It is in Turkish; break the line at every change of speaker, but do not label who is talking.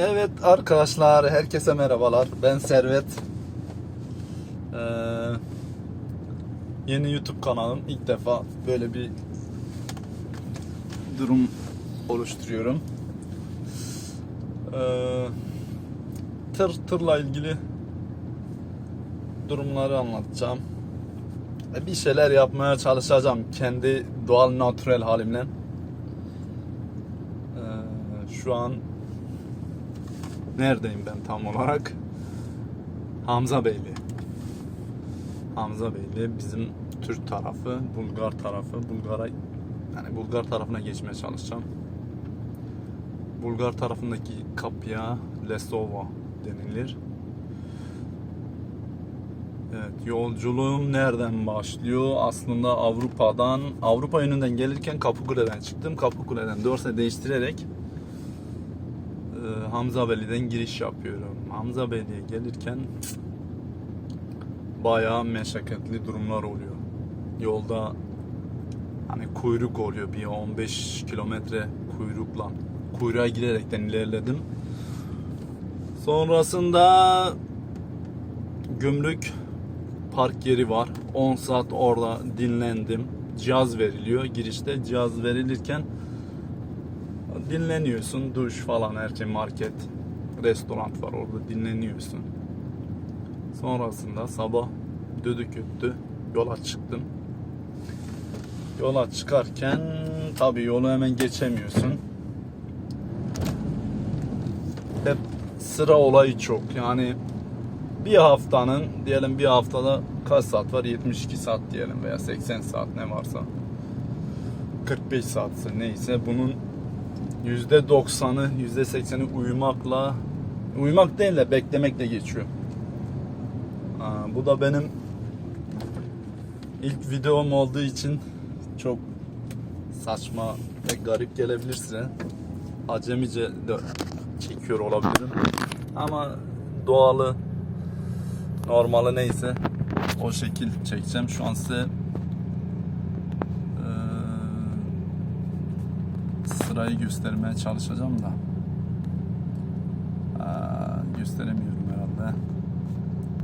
Evet arkadaşlar, herkese merhabalar. Ben Servet. Ee, yeni YouTube kanalım. İlk defa böyle bir durum oluşturuyorum. Ee, tır tırla ilgili durumları anlatacağım. E, Bir şeyler yapmaya çalışacağım kendi doğal natürel halimle. Ee, şu an neredeyim ben tam olarak? Hamza Beyli. Hamza Beyli bizim Türk tarafı, Bulgar tarafı, Bulgar'a yani Bulgar tarafına geçmeye çalışacağım. Bulgar tarafındaki kapıya Lesova denilir. Evet, yolculuğum nereden başlıyor? Aslında Avrupa'dan, Avrupa yönünden gelirken Kapıkule'den çıktım. Kapıkule'den Dorse değiştirerek e, Hamza Beyli'den giriş yapıyorum. Hamza Beyli'ye gelirken bayağı meşakkatli durumlar oluyor. Yolda hani kuyruk oluyor bir 15 kilometre kuyrukla kuyruğa girerekten ilerledim. Sonrasında gümrük park yeri var. 10 saat orada dinlendim. Cihaz veriliyor. Girişte cihaz verilirken dinleniyorsun. Duş falan her şey market, restoran var orada dinleniyorsun. Sonrasında sabah düdük öttü. Yola çıktım. Yola çıkarken tabii yolu hemen geçemiyorsun. Hep sıra olayı çok. Yani bir haftanın diyelim bir haftada kaç saat var? 72 saat diyelim veya 80 saat ne varsa. 45 saatse neyse bunun %90'ı %80'i uyumakla uyumak değil de beklemekle geçiyor. Aa, bu da benim ilk videom olduğu için çok saçma ve garip gelebilir size. Acemice de çekiyor olabilirim. Ama doğalı normali neyse o şekil çekeceğim. Şu an size sırayı göstermeye çalışacağım da Aa, gösteremiyorum herhalde.